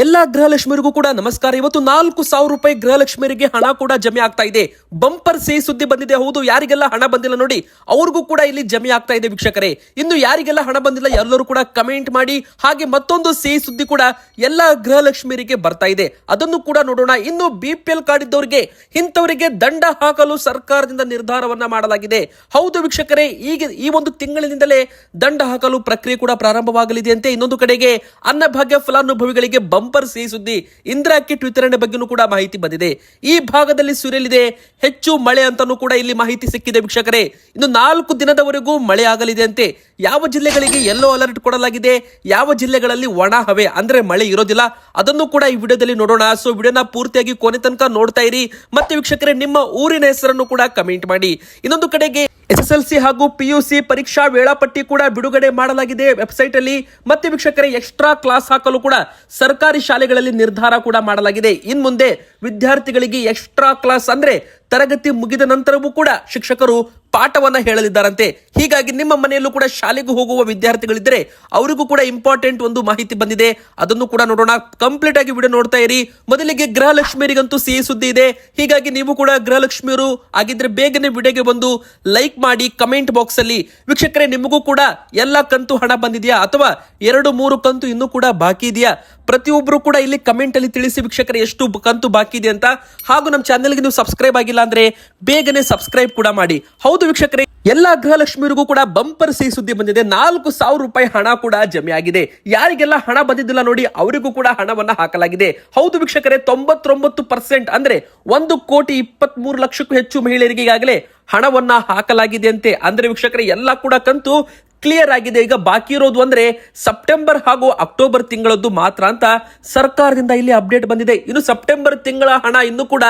ಎಲ್ಲಾ ಗೃಹಲಕ್ಷ್ಮಿಯರಿಗೂ ಕೂಡ ನಮಸ್ಕಾರ. ಇವತ್ತು ನಾಲ್ಕು ಸಾವಿರ ರೂಪಾಯಿ ಗೃಹಲಕ್ಷ್ಮಿಯರಿಗೆ ಹಣ ಕೂಡ ಜಮೆ ಆಗ್ತಾ ಇದೆ. ಬಂಪರ್ ಸೇ ಸುದ್ದಿ ಬಂದಿದೆ. ಹೌದು, ಯಾರಿಗೆಲ್ಲ ಹಣ ಬಂದಿಲ್ಲ ನೋಡಿ, ಅವ್ರಿಗೂ ಕೂಡ ಇಲ್ಲಿ ಜಮೆ ಆಗ್ತಾ ಇದೆ ವೀಕ್ಷಕರೇ. ಇನ್ನು ಯಾರಿಗೆಲ್ಲ ಹಣ ಬಂದಿಲ್ಲ ಎಲ್ಲರೂ ಕೂಡ ಕಮೆಂಟ್ ಮಾಡಿ, ಹಾಗೆ ಮತ್ತೊಂದು ಸೇ ಸುದ್ದಿ ಕೂಡ ಎಲ್ಲಾ ಗೃಹಲಕ್ಷ್ಮಿಯರಿಗೆ ಬರ್ತಾ ಇದೆ. ಅದನ್ನು ಕೂಡ ನೋಡೋಣ. ಇನ್ನು ಬಿ ಕಾರ್ಡ್ ಇದ್ದವರಿಗೆ, ಇಂಥವರಿಗೆ ದಂಡ ಹಾಕಲು ಸರ್ಕಾರದಿಂದ ನಿರ್ಧಾರವನ್ನ ಮಾಡಲಾಗಿದೆ. ಹೌದು ವೀಕ್ಷಕರೇ, ಈಗ ಈ ಒಂದು ತಿಂಗಳಿನಿಂದಲೇ ದಂಡ ಹಾಕಲು ಪ್ರಕ್ರಿಯೆ ಕೂಡ ಪ್ರಾರಂಭವಾಗಲಿದೆ ಅಂತೆ. ಇನ್ನೊಂದು ಕಡೆಗೆ ಅನ್ನಭಾಗ್ಯ ಫಲಾನುಭವಿಗಳಿಗೆ ಬಂಪರ್ ಸಿಹಿ ಸುದ್ದಿ ಇಂದಿರಾ ಕಿಟ್ ವಿತರಣೆ ಬಗ್ಗೆನೂ ಕೂಡ ಮಾಹಿತಿ ಬಂದಿದೆ. ಈ ಭಾಗದಲ್ಲಿ ಸುರಿಯಲಿದೆ. ಹೆಚ್ಚು ಮಳೆ ಅಂತಾನೂ ಕೂಡ ಇಲ್ಲಿ ಮಾಹಿತಿ ಸಿಕ್ಕಿದೆ ವೀಕ್ಷಕರೇ. ಇನ್ನು ನಾಲ್ಕು ದಿನದವರೆಗೂ ಮಳೆ ಆಗಲಿದೆ ಅಂತೆ. ಯಾವ ಜಿಲ್ಲೆಗಳಿಗೆ ಯೆಲ್ಲೋ ಅಲರ್ಟ್ ಕೊಡಲಾಗಿದೆ? ಯಾವ ಜಿಲ್ಲೆಗಳಲ್ಲಿ ಒಣ ಹವೆ ಅಂದ್ರೆ ಮಳೆ ಇರೋದಿಲ್ಲ? ಅದನ್ನು ಕೂಡ ಈ ವಿಡಿಯೋದಲ್ಲಿ ನೋಡೋಣ. ಸೊ ವಿಡಿಯೋನ ಪೂರ್ತಿಯಾಗಿ ಕೊನೆ ತನಕ ನೋಡ್ತಾ ಇರಿ. ಮತ್ತೆ ವೀಕ್ಷಕರೇ, ನಿಮ್ಮ ಊರಿನ ಹೆಸರನ್ನು ಕೂಡ ಕಮೆಂಟ್ ಮಾಡಿ. ಇನ್ನೊಂದು ಕಡೆಗೆ ಎಸ್ ಎಸ್ ಎಲ್ ಸಿ ಹಾಗೂ ಪಿಯುಸಿ ಪರೀಕ್ಷಾ ವೇಳಾಪಟ್ಟಿ ಕೂಡ ಬಿಡುಗಡೆ ಮಾಡಲಾಗಿದೆ. ವೆಬ್ಸೈಟ್ ಅಲ್ಲಿ ಮತ್ತೆ ವೀಕ್ಷಕರೇ ಎಕ್ಸ್ಟ್ರಾ ಕ್ಲಾಸ್ ಹಾಕಲು ಕೂಡ ಸರ್ಕಾರಿ ಶಾಲೆಗಳಲ್ಲಿ ನಿರ್ಧಾರ ಕೂಡ ಮಾಡಲಾಗಿದೆ. ಇನ್ ಮುಂದೆ ವಿದ್ಯಾರ್ಥಿಗಳಿಗೆ ಎಕ್ಸ್ಟ್ರಾ ಕ್ಲಾಸ್ ಅಂದ್ರೆ ತರಗತಿ ಮುಗಿದ ನಂತರವೂ ಕೂಡ ಶಿಕ್ಷಕರು ಪಾಠವನ್ನ ಹೇಳಲಿದ್ದಾರಂತೆ. ಹೀಗಾಗಿ ನಿಮ್ಮ ಮನೆಯಲ್ಲೂ ಕೂಡ ಶಾಲೆಗೆ ಹೋಗುವ ವಿದ್ಯಾರ್ಥಿಗಳಿದ್ದರೆ ಅವರಿಗೂ ಕೂಡ ಇಂಪಾರ್ಟೆಂಟ್ ಒಂದು ಮಾಹಿತಿ ಬಂದಿದೆ. ಅದನ್ನು ಕೂಡ ನೋಡೋಣ. ಕಂಪ್ಲೀಟ್ ಆಗಿ ವಿಡಿಯೋ ನೋಡ್ತಾ ಇರಿ. ಮೊದಲಿಗೆ ಗೃಹಲಕ್ಷ್ಮಿಯರಿಗಂತೂ ಸಿಹಿ ಸುದ್ದಿ ಇದೆ. ಹೀಗಾಗಿ ನೀವು ಕೂಡ ಗೃಹಲಕ್ಷ್ಮಿಯರು ಆಗಿದ್ರೆ ಬೇಗನೆ ವಿಡಿಯೋಗೆ ಬಂದು ಲೈಕ್ ಮಾಡಿ ಕಮೆಂಟ್ ಬಾಕ್ಸ್ ಅಲ್ಲಿ. ವೀಕ್ಷಕರೇ, ನಿಮಗೂ ಕೂಡ ಎಲ್ಲ ಕಂತು ಹಣ ಬಂದಿದೆಯಾ? ಅಥವಾ ಎರಡು, ಮೂರು ಕಂತು ಇನ್ನೂ ಕೂಡ ಬಾಕಿ ಇದೆಯಾ? ಪ್ರತಿಯೊಬ್ಬರು ಕೂಡ ಇಲ್ಲಿ ಕಮೆಂಟ್ ಅಲ್ಲಿ ತಿಳಿಸಿ ವೀಕ್ಷಕರೇ, ಎಷ್ಟು ಕಂತು ಬಾಕಿ ಇದೆ ಅಂತ. ಹಾಗೂ ನಮ್ಮ ಚಾನೆಲ್ಗೆ ನೀವು ಸಬ್ಸ್ಕ್ರೈಬ್ ಆಗಿಲ್ಲ ಅಂದ್ರೆ ಬೇಗನೆ ಸಬ್ಸ್ಕ್ರೈಬ್ ಕೂಡ ಮಾಡಿ. ಹೌದು ವೀಕ್ಷಕರೇ, ಎಲ್ಲಾ ಗೃಹಲಕ್ಷ್ಮಿಯರಿಗೂ ಕೂಡ ಬಂಪರ್ ಸಿಹಿ ಸುದ್ದಿ ಬಂದಿದೆ. ನಾಲ್ಕು ಸಾವಿರ ರೂಪಾಯಿ ಹಣ ಕೂಡ ಜಮೆ ಆಗಿದೆ ಯಾರಿಗೆಲ್ಲ ಹಣ ಬಂದಿದ್ದಿಲ್ಲ ನೋಡಿ, ಅವರಿಗೂ ಕೂಡ ಹಣವನ್ನ ಹಾಕಲಾಗಿದೆ. ಹೌದು ವೀಕ್ಷಕರೇ, ತೊಂಬತ್ತೊಂಬತ್ತು ಪರ್ಸೆಂಟ್ ಅಂದ್ರೆ ಒಂದು ಕೋಟಿ ಇಪ್ಪತ್ತ್ ಮೂರು ಲಕ್ಷಕ್ಕೂ ಹೆಚ್ಚು ಮಹಿಳೆಯರಿಗೆ ಈಗಾಗಲೇ ಹಣವನ್ನ ಹಾಕಲಾಗಿದೆ ಅಂತೆ ಅಂದ್ರೆ ವೀಕ್ಷಕರೇ, ಎಲ್ಲ ಕೂಡ ಕಂತು ಕ್ಲಿಯರ್ ಆಗಿದೆ. ಈಗ ಬಾಕಿ ಇರೋದು ಅಂದ್ರೆ ಸೆಪ್ಟೆಂಬರ್ ಹಾಗೂ ಅಕ್ಟೋಬರ್ ತಿಂಗಳದ್ದು ಮಾತ್ರ ಅಂತ ಸರ್ಕಾರದಿಂದ ಇಲ್ಲಿ ಅಪ್ಡೇಟ್ ಬಂದಿದೆ. ಇನ್ನು ಸೆಪ್ಟೆಂಬರ್ ತಿಂಗಳ ಹಣ ಇನ್ನೂ ಕೂಡ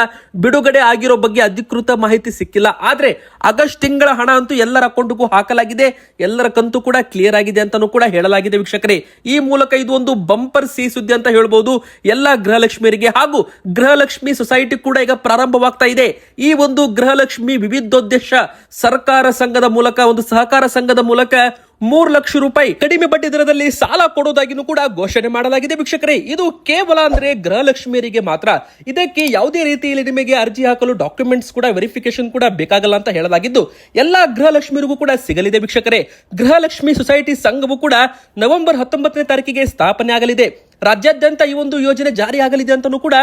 ಬಿಡುಗಡೆ ಆಗಿರೋ ಬಗ್ಗೆ ಅಧಿಕೃತ ಮಾಹಿತಿ ಸಿಕ್ಕಿಲ್ಲ. ಆದ್ರೆ ಆಗಸ್ಟ್ ತಿಂಗಳ ಹಣ ಅಂತೂ ಎಲ್ಲರ ಅಕೌಂಟ್ಗೂ ಹಾಕಲಾಗಿದೆ. ಎಲ್ಲರ ಕಂತು ಕೂಡ ಕ್ಲಿಯರ್ ಆಗಿದೆ ಅಂತಾನೂ ಕೂಡ ಹೇಳಲಾಗಿದೆ ವೀಕ್ಷಕರೇ. ಈ ಮೂಲಕ ಇದು ಒಂದು ಬಂಪರ್ ಸಿ ಸುದ್ದಿ ಅಂತ ಹೇಳ್ಬೋದು. ಎಲ್ಲ ಗೃಹಲಕ್ಷ್ಮಿಯರಿಗೆ ಹಾಗೂ ಗೃಹಲಕ್ಷ್ಮಿ ಸೊಸೈಟಿ ಕೂಡ ಈಗ ಪ್ರಾರಂಭವಾಗ್ತಾ ಇದೆ. ಈ ಒಂದು ಗೃಹಲಕ್ಷ್ಮಿ ವಿವಿಧೋದ್ದೇಶ ಸರ್ಕಾರ ಸಂಘದ ಮೂಲಕ, ಒಂದು ಸಹಕಾರ ಸಂಘದ ಮೂಲಕ ಮೂರು ಲಕ್ಷ ರೂಪಾಯಿ ಕಡಿಮೆ ಬಡ್ಡಿ ದರದಲ್ಲಿ ಸಾಲ ಕೊಡೋದಾಗಿನೂ ಕೂಡ ಘೋಷಣೆ ಮಾಡಲಾಗಿದೆ ವೀಕ್ಷಕರೇ. ಇದು ಕೇವಲ ಅಂದ್ರೆ ಗೃಹಲಕ್ಷ್ಮಿಯರಿಗೆ ಮಾತ್ರ. ಇದಕ್ಕೆ ಯಾವುದೇ ರೀತಿಯಲ್ಲಿ ನಿಮಗೆ ಅರ್ಜಿ ಹಾಕಲು ಡಾಕ್ಯುಮೆಂಟ್ಸ್ ಕೂಡ ವೆರಿಫಿಕೇಶನ್ ಕೂಡ ಬೇಕಾಗಲ್ಲ ಅಂತ ಹೇಳಲಾಗಿದ್ದು, ಎಲ್ಲಾ ಗೃಹಲಕ್ಷ್ಮಿಯರಿಗೂ ಕೂಡ ಸಿಗಲಿದೆ ವೀಕ್ಷಕರೇ. ಗೃಹಲಕ್ಷ್ಮಿ ಸೊಸೈಟಿ ಸಂಘವು ಕೂಡ ನವೆಂಬರ್ ಹತ್ತೊಂಬತ್ತನೇ ತಾರೀಕಿಗೆ ಸ್ಥಾಪನೆ ಆಗಲಿದೆ. ರಾಜ್ಯಾದ್ಯಂತ ಈ ಒಂದು ಯೋಜನೆ ಜಾರಿಯಾಗಲಿದೆ ಅಂತಲೂ ಕೂಡ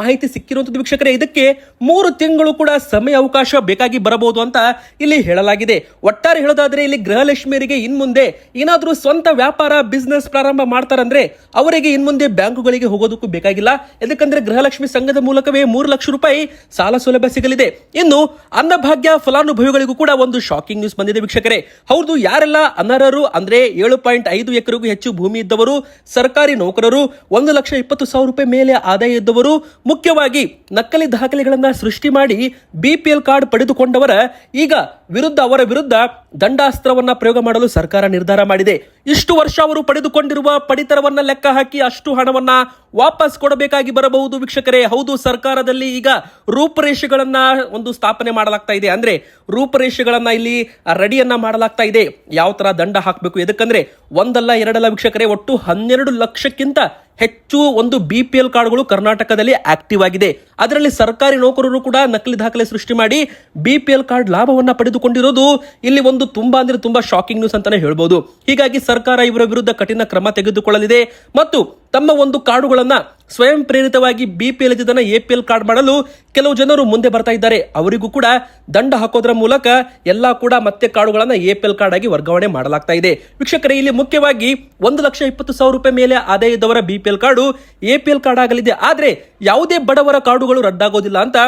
ಮಾಹಿತಿ ಸಿಕ್ಕಿರುವಂಥದ್ದು ವೀಕ್ಷಕರೇ, ಇದಕ್ಕೆ ಮೂರು ತಿಂಗಳು ಕೂಡ ಸಮಯ ಅವಕಾಶ ಬೇಕಾಗಿ ಬರಬಹುದು ಅಂತ ಇಲ್ಲಿ ಹೇಳಲಾಗಿದೆ. ಒಟ್ಟಾರೆ ಹೇಳೋದಾದ್ರೆ ಇಲ್ಲಿ ಗೃಹಲಕ್ಷ್ಮಿಯರಿಗೆ ಇನ್ಮುಂದೆ ಮುಂದೆ ಏನಾದ್ರೂ ಸ್ವಂತ ವ್ಯಾಪಾರ ಬಿಸ್ನೆಸ್ ಪ್ರಾರಂಭ ಮಾಡ್ತಾರಂದ್ರೆ ಅವರಿಗೆ ಇನ್ಮುಂದೆ ಬ್ಯಾಂಕುಗಳಿಗೆ ಹೋಗೋದಕ್ಕೂ ಬೇಕಾಗಿಲ್ಲ. ಯಾಕಂದ್ರೆ ಗೃಹಲಕ್ಷ್ಮಿ ಸಂಘದ ಮೂಲಕವೇ ಮೂರು ಲಕ್ಷ ರೂಪಾಯಿ ಸಾಲ ಸೌಲಭ್ಯ ಸಿಗಲಿದೆ. ಇನ್ನು ಅನ್ನಭಾಗ್ಯ ಫಲಾನುಭವಿಗಳಿಗೂ ಕೂಡ ಒಂದು ಶಾಕಿಂಗ್ ನ್ಯೂಸ್ ಬಂದಿದೆ ವೀಕ್ಷಕರೇ. ಹೌದು, ಯಾರೆಲ್ಲ ಅನರ್ಹರು ಅಂದ್ರೆ ಏಳು ಪಾಯಿಂಟ್ ಐದು ಎಕರೆಗೂ ಹೆಚ್ಚು ಭೂಮಿ ಇದ್ದವರು, ಸರ್ಕಾರಿ ನೌಕರರು, ಒಂದು ಲಕ್ಷ ಇಪ್ಪತ್ತು ಸಾವಿರ ರೂಪಾಯಿ ಮೇಲೆ ಆದಾಯ ಇದ್ದವರು ಮುಖ್ಯವಾಗಿ ನಕಲಿ ದಾಖಲೆಗಳನ್ನು ಸೃಷ್ಟಿ ಮಾಡಿ ಬಿಪಿಎಲ್ ಕಾರ್ಡ್ ಪಡೆದುಕೊಂಡವರ ಈಗ ವಿರುದ್ಧ ಅವರ ವಿರುದ್ಧ ದಂಡಾಸ್ತ್ರವನ್ನ ಪ್ರಯೋಗ ಮಾಡಲು ಸರ್ಕಾರ ನಿರ್ಧಾರ ಮಾಡಿದೆ. ಇಷ್ಟು ವರ್ಷ ಅವರು ಪಡೆದುಕೊಂಡಿರುವ ಪಡಿತರವನ್ನ ಲೆಕ್ಕ ಹಾಕಿ ಅಷ್ಟು ಹಣವನ್ನ ವಾಪಸ್ ಕೊಡಬೇಕಾಗಿ ಬರಬಹುದು ವೀಕ್ಷಕರೇ. ಹೌದು, ಸರ್ಕಾರದಲ್ಲಿ ಈಗ ರೂಪರೇಷೆಗಳನ್ನ ಒಂದು ಸ್ಥಾಪನೆ ಮಾಡಲಾಗ್ತಾ ಇದೆ. ಅಂದ್ರೆ ರೂಪರೇಷೆಗಳನ್ನ ಇಲ್ಲಿ ರೆಡಿಯನ್ನ ಮಾಡಲಾಗ್ತಾ ಇದೆ. ಯಾವ ತರ ದಂಡ ಹಾಕಬೇಕು? ಎದಕ್ಕಂದ್ರೆ ಒಂದಲ್ಲ ಎರಡಲ್ಲ ವೀಕ್ಷಕರೇ, ಒಟ್ಟು ಹನ್ನೆರಡು ಲಕ್ಷಕ್ಕಿಂತ ಹೆಚ್ಚು ಒಂದು ಬಿ ಪಿ ಎಲ್ ಕಾರ್ಡ್ಗಳು ಕರ್ನಾಟಕದಲ್ಲಿ ಆಕ್ಟಿವ್ ಆಗಿದೆ. ಅದರಲ್ಲಿ ಸರ್ಕಾರಿ ನೌಕರರು ಕೂಡ ನಕಲಿ ದಾಖಲೆ ಸೃಷ್ಟಿ ಮಾಡಿ ಬಿ ಪಿ ಎಲ್ ಕಾರ್ಡ್ ಲಾಭವನ್ನ ಪಡೆದುಕೊಂಡಿರೋದು ಇಲ್ಲಿ ಒಂದು ತುಂಬಾ ಅಂದ್ರೆ ತುಂಬಾ ಶಾಕಿಂಗ್ ನ್ಯೂಸ್ ಅಂತಾನೆ ಹೇಳ್ಬೋದು. ಹೀಗಾಗಿ ಸರ್ಕಾರ ಇವರ ವಿರುದ್ಧ ಕಠಿಣ ಕ್ರಮ ತೆಗೆದುಕೊಳ್ಳಲಿದೆ. ಮತ್ತು ತಮ್ಮ ಒಂದು ಕಾರ್ಡುಗಳನ್ನ ಸ್ವಯಂ ಪ್ರೇರಿತವಾಗಿ ಬಿ ಪಿ ಎಲ್ ಇದ್ದದನ್ನ ಎ ಪಿ ಎಲ್ ಕಾರ್ಡ್ ಮಾಡಲು ಕೆಲವು ಜನರು ಮುಂದೆ ಬರ್ತಾ ಇದ್ದಾರೆ. ಅವರಿಗೂ ಕೂಡ ದಂಡ ಹಾಕೋದ್ರ ಮೂಲಕ ಎಲ್ಲಾ ಕೂಡ ಮತ್ತೆ ಕಾರ್ಡುಗಳನ್ನು ಎ ಪಿ ಎಲ್ ಕಾರ್ಡ್ ಆಗಿ ವರ್ಗಾವಣೆ ಮಾಡಲಾಗ್ತಾ ಇದೆ. ವೀಕ್ಷಕರೇ, ಇಲ್ಲಿ ಮುಖ್ಯವಾಗಿ ಒಂದು ಲಕ್ಷ ಇಪ್ಪತ್ತು ಸಾವಿರ ರೂಪಾಯಿ ಮೇಲೆ ಆದಾಯ ಇದ್ದವರ B P L card A P L card ಆಗಲಿದೆ. ಆದರೆ ಯಾವುದೇ ಬಡವರ ಕಾರ್ಡುಗಳು ರದ್ದಾಗೋದಿಲ್ಲ ಅಂತ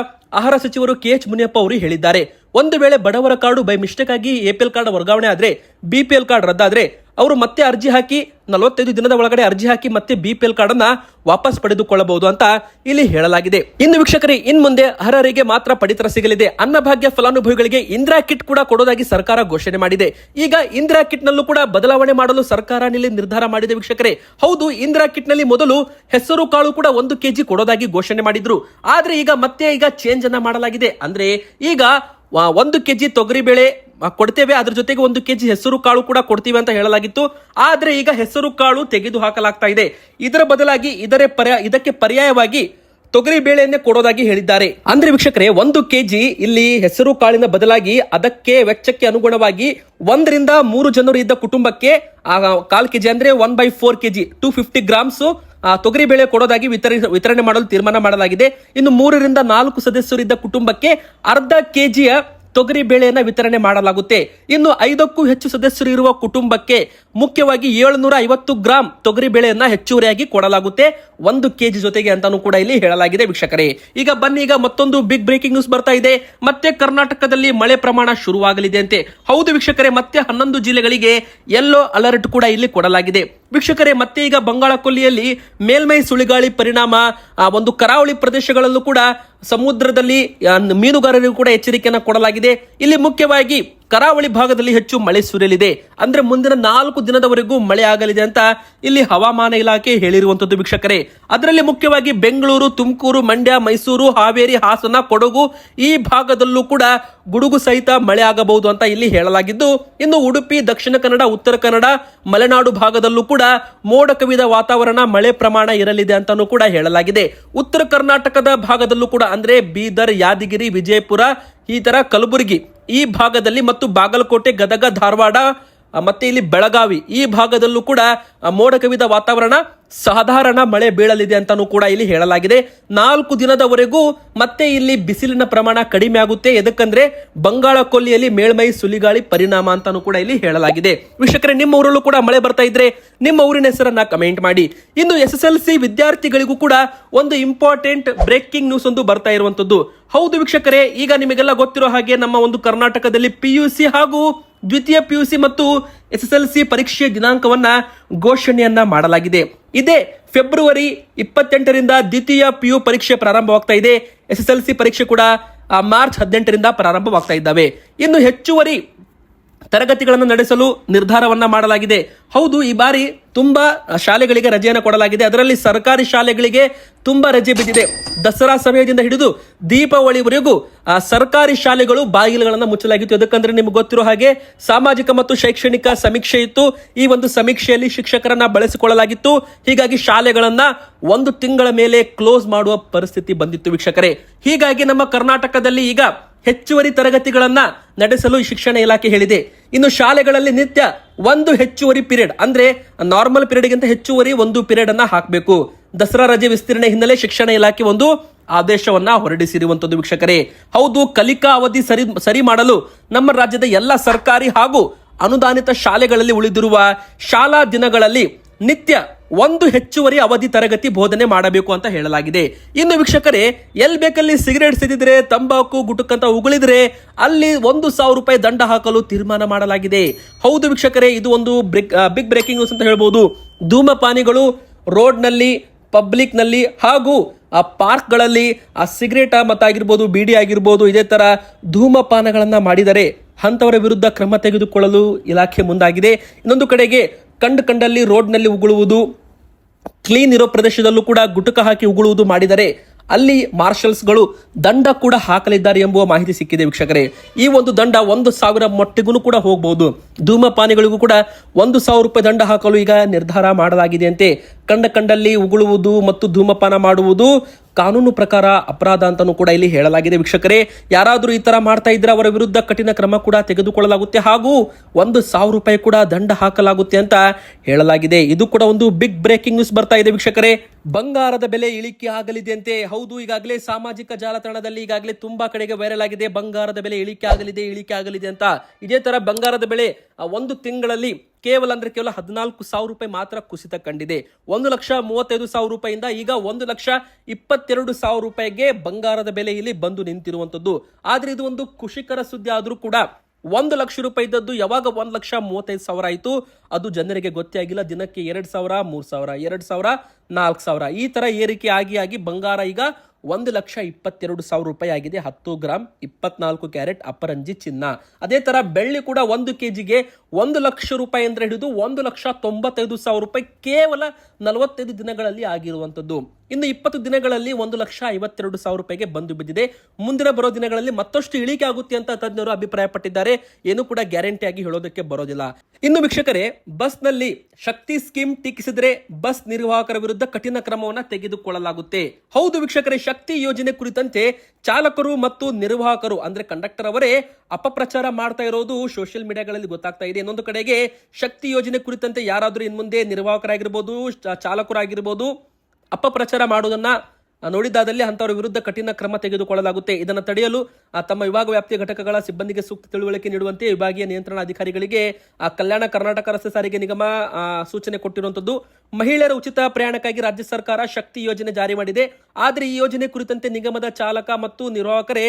ಆಹಾರ ಸಚಿವರು ಕೆ ಎಚ್ ಮುನಿಯಪ್ಪ ಅವರು ಹೇಳಿದ್ದಾರೆ. ಒಂದು ವೇಳೆ ಬಡವರ ಕಾರ್ಡು ಬೈ ಮಿಸ್ಟೇಕ್ ಆಗಿ ಎ ಪಿ ಎಲ್ ಕಾರ್ಡ್ ವರ್ಗಾವಣೆ ಆದ್ರೆ ಬಿ ಪಿ ಎಲ್ ಕಾರ್ಡ್ ರದ್ದಾದ್ರೆ ಅವರು ಮತ್ತೆ ಅರ್ಜಿ ಹಾಕಿ ನಲವತ್ತೈದು ದಿನದ ಒಳಗಡೆ ಅರ್ಜಿ ಹಾಕಿ ಮತ್ತೆ ಬಿ ಪಿ ಎಲ್ ಕಾರ್ಡ್ ಅನ್ನ ವಾಪಸ್ ಪಡೆದುಕೊಳ್ಳಬಹುದು ಅಂತ ಇಲ್ಲಿ ಹೇಳಲಾಗಿದೆ. ಇನ್ನು ವೀಕ್ಷಕರೇ, ಇನ್ ಮುಂದೆ ಅರ್ಹರಿಗೆ ಮಾತ್ರ ಪಡಿತರ ಸಿಗಲಿದೆ. ಅನ್ನಭಾಗ್ಯ ಫಲಾನುಭವಿಗಳಿಗೆ ಇಂದಿರಾ ಕಿಟ್ ಕೂಡ ಕೊಡೋದಾಗಿ ಸರ್ಕಾರ ಘೋಷಣೆ ಮಾಡಿದೆ. ಈಗ ಇಂದಿರಾ ಕಿಟ್ ನಲ್ಲೂ ಕೂಡ ಬದಲಾವಣೆ ಮಾಡಲು ಸರ್ಕಾರ ನಿರ್ಧಾರ ಮಾಡಿದೆ ವೀಕ್ಷಕರೇ. ಹೌದು, ಇಂದಿರಾ ಕಿಟ್ನಲ್ಲಿ ಮೊದಲು ಹೆಸರು ಕಾಳು ಕೂಡ ಒಂದು ಕೆಜಿ ಕೊಡೋದಾಗಿ ಘೋಷಣೆ ಮಾಡಿದ್ರು. ಆದ್ರೆ ಈಗ ಮತ್ತೆ ಈಗ ಚೇಂಜ್ ಅನ್ನ ಮಾಡಲಾಗಿದೆ. ಅಂದ್ರೆ ಈಗ ಒಂದು ಕೆಜಿ ತೊಗರಿಬೇಳೆ ಆ, ಕೊಡ್ತೇವೆ. ಅದ್ರ ಜೊತೆಗೆ ಒಂದು ಕೆಜಿ ಹೆಸರು ಕಾಳು ಕೂಡ ಕೊಡ್ತೀವಿ ಅಂತ ಹೇಳಲಾಗಿತ್ತು. ಆದರೆ ಈಗ ಹೆಸರು ಕಾಳು ತೆಗೆದು ಹಾಕಲಾಗ್ತಾ ಇದೆ. ಇದರ ಬದಲಾಗಿ ಇದರ ಪರ್ಯ ಇದಕ್ಕೆ ಪರ್ಯಾಯವಾಗಿ ತೊಗರಿ ಬೇಳೆಯನ್ನೇ ಕೊಡೋದಾಗಿ ಹೇಳಿದ್ದಾರೆ. ಅಂದ್ರೆ ವೀಕ್ಷಕರೇ, ಒಂದು ಕೆಜಿ ಇಲ್ಲಿ ಹೆಸರು ಕಾಳಿನ ಬದಲಾಗಿ ಅದಕ್ಕೆ ವೆಚ್ಚಕ್ಕೆ ಅನುಗುಣವಾಗಿ ಒಂದರಿಂದ ಮೂರು ಜನರು ಇದ್ದ ಕುಟುಂಬಕ್ಕೆ ಕಾಲ್ ಕೆಜಿ ಅಂದ್ರೆ one by four KG two fifty grams ತೊಗರಿ ಬೇಳೆ ಕೊಡೋದಾಗಿ ವಿತರಿ, ವಿತರಣೆ ಮಾಡಲು ತೀರ್ಮಾನ ಮಾಡಲಾಗಿದೆ. ಇನ್ನು ಮೂರರಿಂದ ನಾಲ್ಕು ಸದಸ್ಯರಿದ್ದ ಕುಟುಂಬಕ್ಕೆ ಅರ್ಧ ಕೆಜಿಯ ತೊಗರಿ ಬೇಳೆಯನ್ನು ವಿತರಣೆ ಮಾಡಲಾಗುತ್ತೆ. ಇನ್ನು ಐದಕ್ಕೂ ಹೆಚ್ಚು ಸದಸ್ಯರು ಇರುವ ಕುಟುಂಬಕ್ಕೆ ಮುಖ್ಯವಾಗಿ ಏಳುನೂರ ಐವತ್ತು ಗ್ರಾಂ ತೊಗರಿ ಬೇಳೆಯನ್ನ ಹೆಚ್ಚುವರಿಯಾಗಿ ಕೊಡಲಾಗುತ್ತೆ. ಒಂದು ಕೆಜಿ ಜೊತೆಗೆ ಅಂತಾನೂ ಕೂಡ ಇಲ್ಲಿ ಹೇಳಲಾಗಿದೆ ವೀಕ್ಷಕರೇ. ಈಗ ಬನ್ನಿ, ಈಗ ಮತ್ತೊಂದು ಬಿಗ್ ಬ್ರೇಕಿಂಗ್ ನ್ಯೂಸ್ ಬರ್ತಾ ಇದೆ. ಮತ್ತೆ ಕರ್ನಾಟಕದಲ್ಲಿ ಮಳೆ ಪ್ರಮಾಣ ಶುರುವಾಗಲಿದೆ ಅಂತೆ. ಹೌದು ವೀಕ್ಷಕರೇ, ಮತ್ತೆ ಹನ್ನೊಂದು ಜಿಲ್ಲೆಗಳಿಗೆ ಯೆಲ್ಲೋ ಅಲರ್ಟ್ ಕೂಡ ಇಲ್ಲಿ ಕೊಡಲಾಗಿದೆ. ವೀಕ್ಷಕರೇ, ಮತ್ತೆ ಈಗ ಬಂಗಾಳ ಕೊಲ್ಲಿಯಲ್ಲಿ ಮೇಲ್ಮೈ ಸುಳಿಗಾಳಿ ಪರಿಣಾಮ ಒಂದು ಕರಾವಳಿ ಪ್ರದೇಶಗಳಲ್ಲೂ ಕೂಡ ಸಮುದ್ರದಲ್ಲಿ ಮೀನುಗಾರರಿಗೂ ಕೂಡ ಎಚ್ಚರಿಕೆಯನ್ನು ಕೊಡಲಾಗಿದೆ. ಇಲ್ಲಿ ಮುಖ್ಯವಾಗಿ ಕರಾವಳಿ ಭಾಗದಲ್ಲಿ ಹೆಚ್ಚು ಮಳೆ ಸುರಿಯಲಿದೆ. ಅಂದ್ರೆ ಮುಂದಿನ ನಾಲ್ಕು ದಿನದವರೆಗೂ ಮಳೆ ಆಗಲಿದೆ ಅಂತ ಇಲ್ಲಿ ಹವಾಮಾನ ಇಲಾಖೆ ಹೇಳಿರುವಂತದ್ದು ವೀಕ್ಷಕರೇ. ಅದರಲ್ಲಿ ಮುಖ್ಯವಾಗಿ ಬೆಂಗಳೂರು, ತುಮಕೂರು, ಮಂಡ್ಯ, ಮೈಸೂರು, ಹಾವೇರಿ, ಹಾಸನ, ಕೊಡಗು ಈ ಭಾಗದಲ್ಲೂ ಕೂಡ ಗುಡುಗು ಸಹಿತ ಮಳೆ ಆಗಬಹುದು ಅಂತ ಇಲ್ಲಿ ಹೇಳಲಾಗಿದ್ದು, ಇನ್ನು ಉಡುಪಿ, ದಕ್ಷಿಣ ಕನ್ನಡ, ಉತ್ತರ ಕನ್ನಡ, ಮಲೆನಾಡು ಭಾಗದಲ್ಲೂ ಕೂಡ ಮೋಡ ಕವಿದ ವಾತಾವರಣ, ಮಳೆ ಪ್ರಮಾಣ ಇರಲಿದೆ ಅಂತಾನೂ ಕೂಡ ಹೇಳಲಾಗಿದೆ. ಉತ್ತರ ಕರ್ನಾಟಕದ ಭಾಗದಲ್ಲೂ ಕೂಡ ಅಂದ್ರೆ ಬೀದರ್, ಯಾದಗಿರಿ, ವಿಜಯಪುರ ಈ ತರ ಕಲಬುರಗಿ ಈ ಭಾಗದಲ್ಲಿ ಮತ್ತು ಬಾಗಲಕೋಟೆ, ಗದಗ, ಧಾರವಾಡ ಮತ್ತೆ ಇಲ್ಲಿ ಬೆಳಗಾವಿ ಈ ಭಾಗದಲ್ಲೂ ಕೂಡ ಮೋಡ ಕವಿದ ವಾತಾವರಣ ಸಾಧಾರಣ ಮಳೆ ಬೀಳಲಿದೆ ಅಂತಾನೂ ಕೂಡ ಇಲ್ಲಿ ಹೇಳಲಾಗಿದೆ. ನಾಲ್ಕು ದಿನದವರೆಗೂ ಮತ್ತೆ ಇಲ್ಲಿ ಬಿಸಿಲಿನ ಪ್ರಮಾಣ ಕಡಿಮೆ ಆಗುತ್ತೆ. ಎದಕ್ಕಂದ್ರೆ ಬಂಗಾಳ ಕೊಲ್ಲಿಯಲ್ಲಿ ಮೇಲ್ಮೈ ಸುಲಿಗಾಳಿ ಪರಿಣಾಮ ಅಂತಾನೂ ಕೂಡ ಇಲ್ಲಿ ಹೇಳಲಾಗಿದೆ. ವೀಕ್ಷಕರೇ, ನಿಮ್ಮ ಊರಲ್ಲೂ ಕೂಡ ಮಳೆ ಬರ್ತಾ ಇದ್ರೆ ನಿಮ್ಮ ಊರಿನ ಹೆಸರನ್ನ ಕಮೆಂಟ್ ಮಾಡಿ. ಇನ್ನು ಎಸ್ ಎಸ್ ಎಲ್ ಸಿ ವಿದ್ಯಾರ್ಥಿಗಳಿಗೂ ಕೂಡ ಒಂದು ಇಂಪಾರ್ಟೆಂಟ್ ಬ್ರೇಕಿಂಗ್ ನ್ಯೂಸ್ ಒಂದು ಬರ್ತಾ ಇರುವಂತದ್ದು. ಹೌದು ವೀಕ್ಷಕರೇ, ಈಗ ನಿಮಗೆಲ್ಲ ಗೊತ್ತಿರೋ ಹಾಗೆ ನಮ್ಮ ಒಂದು ಕರ್ನಾಟಕದಲ್ಲಿ ಪಿ ಯು ಸಿ ಹಾಗೂ ದ್ವಿತೀಯ ಪಿ ಯು ಸಿ ಮತ್ತು ಎಸ್ ಎಸ್ ಎಲ್ ಸಿ ಪರೀಕ್ಷೆಯ ದಿನಾಂಕವನ್ನ ಘೋಷಣೆಯನ್ನ ಮಾಡಲಾಗಿದೆ. ಇದೇ ಫೆಬ್ರವರಿ ಇಪ್ಪತ್ತೆಂಟರಿಂದ ದ್ವಿತೀಯ ಪಿ ಯು ಪರೀಕ್ಷೆ ಪ್ರಾರಂಭವಾಗ್ತಾ ಇದೆ. ಎಸ್ ಎಸ್ ಎಲ್ ಸಿ ಪರೀಕ್ಷೆ ಕೂಡ ಮಾರ್ಚ್ ಹದಿನೆಂಟರಿಂದ ಪ್ರಾರಂಭವಾಗ್ತಾ ಇದ್ದಾವೆ. ಇನ್ನು ಹೆಚ್ಚುವರಿ ತರಗತಿಗಳನ್ನು ನಡೆಸಲು ನಿರ್ಧಾರವನ್ನ ಮಾಡಲಾಗಿದೆ. ಹೌದು, ಈ ಬಾರಿ ತುಂಬಾ ಶಾಲೆಗಳಿಗೆ ರಜೆಯನ್ನು ಕೊಡಲಾಗಿದೆ. ಅದರಲ್ಲಿ ಸರ್ಕಾರಿ ಶಾಲೆಗಳಿಗೆ ತುಂಬಾ ರಜೆ ಬಿದ್ದಿದೆ. ದಸರಾ ಸಮಯದಿಂದ ಹಿಡಿದು ದೀಪಾವಳಿವರೆಗೂ ಸರ್ಕಾರಿ ಶಾಲೆಗಳು ಬಾಗಿಲುಗಳನ್ನು ಮುಚ್ಚಲಾಗಿತ್ತು. ಅದಕ್ಕಂದ್ರೆ ನಿಮ್ಗೆ ಗೊತ್ತಿರೋ ಹಾಗೆ ಸಾಮಾಜಿಕ ಮತ್ತು ಶೈಕ್ಷಣಿಕ ಸಮೀಕ್ಷೆ ಇತ್ತು. ಈ ಒಂದು ಸಮೀಕ್ಷೆಯಲ್ಲಿ ಶಿಕ್ಷಕರನ್ನ ಬಳಸಿಕೊಳ್ಳಲಾಗಿತ್ತು. ಹೀಗಾಗಿ ಶಾಲೆಗಳನ್ನ ಒಂದು ತಿಂಗಳ ಮೇಲೆ ಕ್ಲೋಸ್ ಮಾಡುವ ಪರಿಸ್ಥಿತಿ ಬಂದಿತ್ತು ವೀಕ್ಷಕರೇ. ಹೀಗಾಗಿ ನಮ್ಮ ಕರ್ನಾಟಕದಲ್ಲಿ ಈಗ ಹೆಚ್ಚುವರಿ ತರಗತಿಗಳನ್ನ ನಡೆಸಲು ಶಿಕ್ಷಣ ಇಲಾಖೆ ಹೇಳಿದೆ. ಇನ್ನು ಶಾಲೆಗಳಲ್ಲಿ ನಿತ್ಯ ಒಂದು ಹೆಚ್ಚುವರಿ ಪಿರಿಯಡ್, ಅಂದ್ರೆ ನಾರ್ಮಲ್ ಪೀರಿಯಡ್ಗಿಂತ ಹೆಚ್ಚುವರಿ ಒಂದು ಪಿರಿಯಡ್ ಅನ್ನ ಹಾಕಬೇಕು. ದಸರಾ ರಜೆ ವಿಸ್ತರಣೆ ಹಿನ್ನೆಲೆ ಶಿಕ್ಷಣ ಇಲಾಖೆ ಒಂದು ಆದೇಶವನ್ನ ಹೊರಡಿಸಿರುವಂತದ್ದು ವೀಕ್ಷಕರೇ. ಹೌದು, ಕಲಿಕಾ ಅವಧಿ ಸರಿ ಸರಿ ಮಾಡಲು ನಮ್ಮ ರಾಜ್ಯದ ಎಲ್ಲ ಸರ್ಕಾರಿ ಹಾಗೂ ಅನುದಾನಿತ ಶಾಲೆಗಳಲ್ಲಿ ಉಳಿದಿರುವ ಶಾಲಾ ದಿನಗಳಲ್ಲಿ ನಿತ್ಯ ಒಂದು ಹೆಚ್ಚುವರಿ ಅವಧಿ ತರಗತಿ ಬೋಧನೆ ಮಾಡಬೇಕು ಅಂತ ಹೇಳಲಾಗಿದೆ. ಇನ್ನು ವೀಕ್ಷಕರೇ ಎಲ್ ಬೇಕಲ್ಲಿ ಸಿಗರೇಟ್ ಸೇದಿದ್ರೆ, ತಂಬಾಕು, ಗುಟುಕಂತ ಉಗುಳಿದ್ರೆ ಅಲ್ಲಿ ಒಂದು ಸಾವಿರ ರೂಪಾಯಿ ದಂಡ ಹಾಕಲು ತೀರ್ಮಾನ ಮಾಡಲಾಗಿದೆ. ಹೌದು ವೀಕ್ಷಕರೇ, ಇದು ಒಂದು ಬಿಗ್ ಬ್ರೇಕಿಂಗ್ ನ್ಯೂಸ್ ಅಂತ ಹೇಳ್ಬೋದು. ಧೂಮಪಾನಿಗಳು ರೋಡ್ನಲ್ಲಿ, ಪಬ್ಲಿಕ್ನಲ್ಲಿ ಹಾಗೂ, ಆ, ಪಾರ್ಕ್ಗಳಲ್ಲಿ, ಆ, ಸಿಗರೇಟ್ ಮತ್ತಾಗಿರ್ಬೋದು ಬೀಡಿ ಆಗಿರ್ಬೋದು, ಇದೇ ತರ ಧೂಮಪಾನಗಳನ್ನ ಮಾಡಿದರೆ ಅಂಥವರ ವಿರುದ್ಧ ಕ್ರಮ ತೆಗೆದುಕೊಳ್ಳಲು ಇಲಾಖೆ ಮುಂದಾಗಿದೆ. ಇನ್ನೊಂದು ಕಡೆಗೆ ಕಂಡು ಕಂಡಲ್ಲಿ ರೋಡ್ನಲ್ಲಿ ಉಗುಳುವುದು, ಕ್ಲೀನ್ ಇರೋ ಪ್ರದೇಶದಲ್ಲೂ ಕೂಡ ಗುಟುಕ ಹಾಕಿ ಉಗುಳುವುದು ಮಾಡಿದರೆ ಅಲ್ಲಿ ಮಾರ್ಷಲ್ಸ್ಗಳು ದಂಡ ಕೂಡ ಹಾಕಲಿದ್ದಾರೆ ಎಂಬುವ ಮಾಹಿತಿ ಸಿಕ್ಕಿದೆ ವೀಕ್ಷಕರೇ. ಈ ಒಂದು ದಂಡ ಒಂದು ಸಾವಿರ ಮಟ್ಟಿಗೂ ಕೂಡ ಹೋಗಬಹುದು ಧೂಮಪಾನಿಗಳಿಗೂ ಕೂಡ ಒಂದು ಸಾವಿರ ರೂಪಾಯಿ ದಂಡ ಹಾಕಲು ಈಗ ನಿರ್ಧಾರ ಮಾಡಲಾಗಿದೆ ಅಂತೆ. ಕಂಡ ಕಂಡಲ್ಲಿ ಉಗುಳುವುದು ಮತ್ತು ಧೂಮಪಾನ ಮಾಡುವುದು ಕಾನೂನು ಪ್ರಕಾರ ಅಪರಾಧ ಅಂತಾನೂ ಕೂಡ ಇಲ್ಲಿ ಹೇಳಲಾಗಿದೆ. ವೀಕ್ಷಕರೇ, ಯಾರಾದರೂ ಈ ತರ ಮಾಡ್ತಾ ಇದ್ರೆ ಅವರ ವಿರುದ್ಧ ಕಠಿಣ ಕ್ರಮ ಕೂಡ ತೆಗೆದುಕೊಳ್ಳಲಾಗುತ್ತೆ ಹಾಗೂ ಒಂದು ಸಾವಿರ ರೂಪಾಯಿ ಕೂಡ ದಂಡ ಹಾಕಲಾಗುತ್ತೆ ಅಂತ ಹೇಳಲಾಗಿದೆ. ಇದು ಕೂಡ ಒಂದು ಬಿಗ್ ಬ್ರೇಕಿಂಗ್ ನ್ಯೂಸ್ ಬರ್ತಾ ಇದೆ ವೀಕ್ಷಕರೇ. ಬಂಗಾರದ ಬೆಲೆ ಇಳಿಕೆ ಆಗಲಿದೆ ಅಂತೆ. ಹೌದು, ಈಗಾಗಲೇ ಸಾಮಾಜಿಕ ಜಾಲತಾಣದಲ್ಲಿ ಈಗಾಗಲೇ ತುಂಬಾ ಕಡೆಗೆ ವೈರಲ್ ಆಗಿದೆ. ಬಂಗಾರದ ಬೆಲೆ ಇಳಿಕೆ ಆಗಲಿದೆ ಇಳಿಕೆ ಆಗಲಿದೆ ಅಂತ. ಇದೇ ತರ ಬಂಗಾರದ ಬೆಲೆ ಒಂದು ತಿಂಗಳಲ್ಲಿ ಕೇವಲ ಅಂದ್ರೆ ಕೇವಲ ಹದಿನಾಲ್ಕು ಸಾವಿರ ರೂಪಾಯಿ ಮಾತ್ರ ಕುಸಿತ ಕಂಡಿದೆ. ಒಂದು ಲಕ್ಷ ಮೂವತ್ತೈದು ಸಾವಿರ ರೂಪಾಯಿಂದ ಈಗ ಒಂದು ಲಕ್ಷ ಇಪ್ಪತ್ತೆರಡು ಸಾವಿರ ರೂಪಾಯಿಗೆ ಬಂಗಾರದ ಬೆಲೆ ಇಲ್ಲಿ ಬಂದು ನಿಂತಿರುವಂತದ್ದು. ಆದ್ರೆ ಇದು ಒಂದು ಖುಷಿಕರ ಸುದ್ದಿ ಆದರೂ ಕೂಡ ಒಂದು ಲಕ್ಷ ರೂಪಾಯಿ ಇದ್ದದ್ದು ಯಾವಾಗ ಒಂದು ಲಕ್ಷ ಮೂವತ್ತೈದು ಸಾವಿರ ಆಯಿತು? ಅದು ಜನರಿಗೆ ಗೊತ್ತೇ ಆಗಿಲ್ಲ. ದಿನಕ್ಕೆ ಎರಡು ಸಾವಿರ, ಮೂರು ಸಾವಿರ, ಎರಡು ಸಾವಿರ, ನಾಲ್ಕು ಸಾವಿರ. ಈ ತರ ಏರಿಕೆ ಆಗಿ ಆಗಿ ಬಂಗಾರ ಈಗ ಒಂದು ಲಕ್ಷ ಇಪ್ಪತ್ತೆರಡು ಸಾವಿರ ರೂಪಾಯಿ ಆಗಿದೆ, ಹತ್ತು ಗ್ರಾಮ್ ಇಪ್ಪತ್ನಾಲ್ಕು ಕ್ಯಾರೆಟ್ ಅಪರಂಜಿ ಚಿನ್ನ. ಅದೇ ತರ ಬೆಳ್ಳಿ ಕೂಡ ಒಂದು ಕೆಜಿಗೆ ಒಂದು ಲಕ್ಷ ರೂಪಾಯಿ ಅಂದ್ರೆ ಹಿಡಿದು ಒಂದು ಲಕ್ಷ ತೊಂಬತ್ತೈದು ಸಾವಿರ ರೂಪಾಯಿ ಕೇವಲ ನಲವತ್ತೈದು ದಿನಗಳಲ್ಲಿ ಆಗಿರುವಂತದ್ದು ಇನ್ನು ಇಪ್ಪತ್ತು ದಿನಗಳಲ್ಲಿ ಒಂದು ಲಕ್ಷ ಐವತ್ತೆರಡು ಸಾವಿರ ರೂಪಾಯಿಗೆ ಬಂದು ಬಿದ್ದಿದೆ. ಮುಂದಿನ ಬರೋ ದಿನಗಳಲ್ಲಿ ಮತ್ತಷ್ಟು ಇಳಿಕೆ ಆಗುತ್ತೆ ಅಂತ ತಜ್ಞರು ಅಭಿಪ್ರಾಯಪಟ್ಟಿದ್ದಾರೆ. ಏನು ಕೂಡ ಗ್ಯಾರಂಟಿ ಆಗಿ ಹೇಳೋದಕ್ಕೆ ಬರೋದಿಲ್ಲ. ಇನ್ನು ವೀಕ್ಷಕರೇ, ಬಸ್ನಲ್ಲಿ ಶಕ್ತಿ ಸ್ಕೀಮ್ ಟೀಕಿಸಿದರೆ ಬಸ್ ನಿರ್ವಾಹಕರ ವಿರುದ್ಧ ಕಠಿಣ ಕ್ರಮವನ್ನ ತೆಗೆದುಕೊಳ್ಳಲಾಗುತ್ತೆ. ಹೌದು ವೀಕ್ಷಕರೇ ಯೋಜನೆ ಕುರಿತಂತೆ ಚಾಲಕರು ಮತ್ತು ನಿರ್ವಾಹಕರು, ಅಂದ್ರೆ ಕಂಡಕ್ಟರ್ ಅವರೇ ಅಪಪ್ರಚಾರ ಮಾಡ್ತಾ ಇರೋದು ಸೋಷಿಯಲ್ ಮೀಡಿಯಾಗಳಲ್ಲಿ ಗೊತ್ತಾಗ್ತಾ ಇದೆ. ಇನ್ನೊಂದು ಕಡೆಗೆ ಶಕ್ತಿ ಯೋಜನೆ ಕುರಿತಂತೆ ಯಾರಾದರೂ ಇನ್ಮುಂದೆ ನಿರ್ವಾಹಕರಾಗಿರ್ಬೋದು, ಚಾಲಕರಾಗಿರ್ಬೋದು ಅಪಪ್ರಚಾರ ಮಾಡುವುದನ್ನ ಆ, ನೋಡಿದ್ದಾದಲ್ಲಿ ಅಂತವರ ವಿರುದ್ಧ ಕಠಿಣ ಕ್ರಮ ತೆಗೆದುಕೊಳ್ಳಲಾಗುತ್ತೆ. ಇದನ್ನು ತಡೆಯಲು ತಮ್ಮ ವಿಭಾಗ ವ್ಯಾಪ್ತಿಯ ಘಟಕಗಳ ಸಿಬ್ಬಂದಿಗೆ ಸೂಕ್ತ ತಿಳುವಳಿಕೆ ನೀಡುವಂತೆ ವಿಭಾಗೀಯ ನಿಯಂತ್ರಣ ಅಧಿಕಾರಿಗಳಿಗೆ ಕಲ್ಯಾಣ ಕರ್ನಾಟಕ ರಸ್ತೆ ಸಾರಿಗೆ ನಿಗಮ ಸೂಚನೆ ಕೊಟ್ಟಿರುವಂತದ್ದು ಮಹಿಳೆಯರ ಉಚಿತ ಪ್ರಯಾಣಕ್ಕಾಗಿ ರಾಜ್ಯ ಸರ್ಕಾರ ಶಕ್ತಿ ಯೋಜನೆ ಜಾರಿ ಮಾಡಿದೆ. ಆದರೆ ಈ ಯೋಜನೆ ಕುರಿತಂತೆ ನಿಗಮದ ಚಾಲಕ ಮತ್ತು ನಿರ್ವಾಹಕರೇ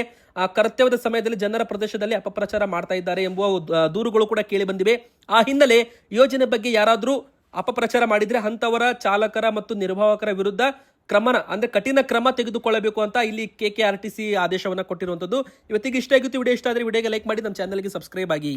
ಕರ್ತವ್ಯದ ಸಮಯದಲ್ಲಿ ಜನರ ಪ್ರದೇಶದಲ್ಲಿ ಅಪಪ್ರಚಾರ ಮಾಡ್ತಾ ಇದ್ದಾರೆ ಎಂಬುವ ಆ, ದೂರುಗಳು ಕೂಡ ಕೇಳಿ ಬಂದಿವೆ. ಆ ಹಿನ್ನೆಲೆ ಯೋಜನೆ ಬಗ್ಗೆ ಯಾರಾದರೂ ಅಪಪ್ರಚಾರ ಮಾಡಿದರೆ ಅಂಥವರ ಚಾಲಕರ ಮತ್ತು ನಿರ್ವಾಹಕರ ವಿರುದ್ಧ ಕ್ರಮನ, ಅಂದ್ರೆ ಕಠಿಣ ಕ್ರಮ ತೆಗೆದುಕೊಳ್ಳಬೇಕು ಅಂತ ಇಲ್ಲಿ K K R T C ಆದೇಶವನ್ನು ಕೊಟ್ಟಿರುವಂತದ್ದು ಇವತ್ತಿಗೆ ಇಷ್ಟ ಆಗಿತ್ತು, ವಿಡಿಯೋ ಇಷ್ಟ ಆದ್ರೆ ವಿಡಿಯೋಗೆ ಲೈಕ್ ಮಾಡಿ, ನಮ್ಮ ಚಾನಲ್ಗೆ ಸಬ್ಸ್ಕ್ರೈಬ್ ಆಗಿ.